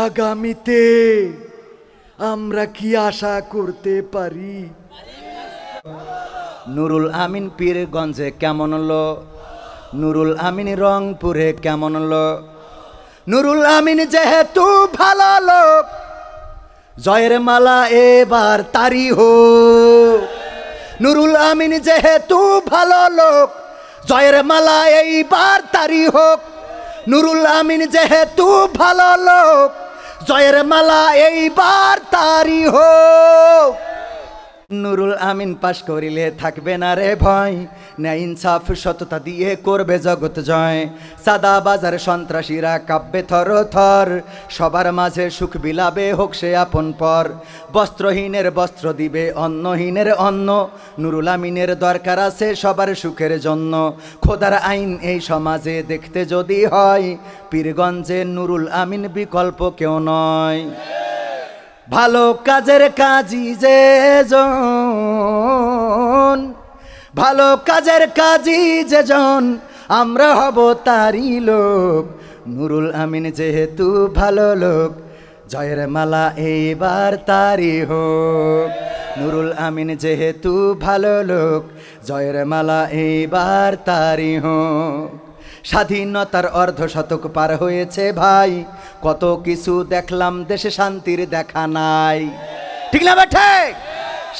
আগামীতে আমরা কি আশা করতে পারি? নুরুল আমিন পীরগঞ্জে কেমন হলো? নুরুল আমিন রংপুরে কেমন হলো? নুরুল আমিন যেহেতু ভালো লোক, জয়ের মালা এবার তারি হোক। নুরুল আমিন যেহেতু ভালো লোক, জয়ের মালা এইবার তারি হোক। নুরুল আমিন যেহেতু ভালো লোক জয়ের মালা এইবার তারি হোক নুরুল আমিন পাশ করিলে থাকবে না রে ভয়। ন্যায় ইনসাফ সততা দিয়ে করবে জগৎ জয়। সাদা বাজার সন্ত্রাসীরা কাব্যে থর থর। সবার মাঝে সুখ বিলাবে হোক সে আপন পর। বস্ত্রহীনের বস্ত্র দিবে অন্নহীনের অন্ন। নুরুল আমিনের দরকার আছে সবার সুখের জন্য। খোদার আইন এই সমাজে দেখতে যদি হয়, পীরগঞ্জে নুরুল আমিন বিকল্প কেউ নয়। ভালো কাজের কাজী যে জন। ভালো কাজের কাজী যে জন, আমরা হব তারই লোক। নুরুল আমিন যেহেতু ভালো লোক, জয়ের মালা এইবার তারি হোক। নুরুল আমিন যেহেতু ভালো লোক, জয়ের মালা এইবার তারি হোক। স্বাধীনতার অর্ধ শতক পার হয়েছে ভাই। কত কিছু দেখলাম, দেশে শান্তির দেখা নাই। ঠিক না বেঠে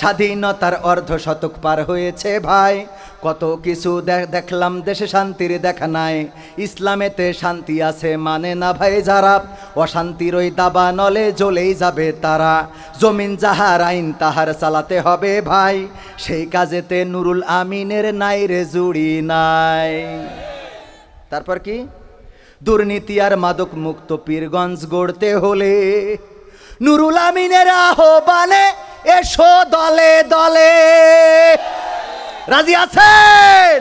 স্বাধীনতার অর্ধ শতক পার হয়েছে ভাই। কত কিছু দেখলাম, দেশে শান্তির দেখা নাই। ইসলামেতে শান্তি আছে মানে না ভাই, যারা অশান্তির ওই দাবা নলে জ্বলেই যাবে তারা। জমিন যাহার আইন, তাহার চালাতে হবে ভাই। সেই কাজেতে নুরুল আমিনের নাই রে জুড়ি নাই। তারপর কি? দুর্নীতি আর মাদক মুক্ত পীরগঞ্জ গড়তে হলে নুরুল আমিনের আহ্বানে এসো দলে দলে। রাজি আছেন?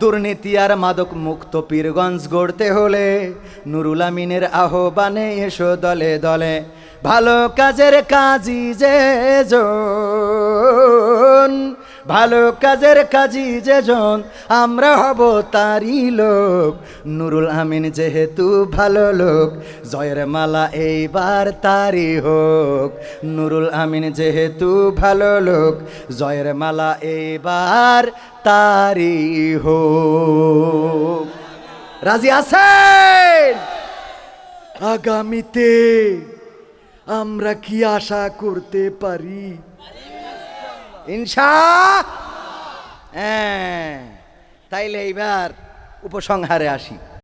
দুর্নীতি আর মাদক মুক্ত পীরগঞ্জ গড়তে হলে নুরুল আমিনের আহ্বানে এসো দলে দলে। ভালো কাজের কাজী যে ভালো কাজের কাজী যেজন, আমরা হব তারই লোক। নুরুল আমিন যেহেতু ভালো লোক, জয়ের মালা এইবার তারই হোক। নুরুল আমিন যেহেতু ভালো লোক, জয়ের মালা এইবার তারই হোক। রাজি আছেন? আগামীতে আমরা কি আশা করতে পারি? ইনশা হ্যাঁ তাইলে এইবার উপসংহারে আসি।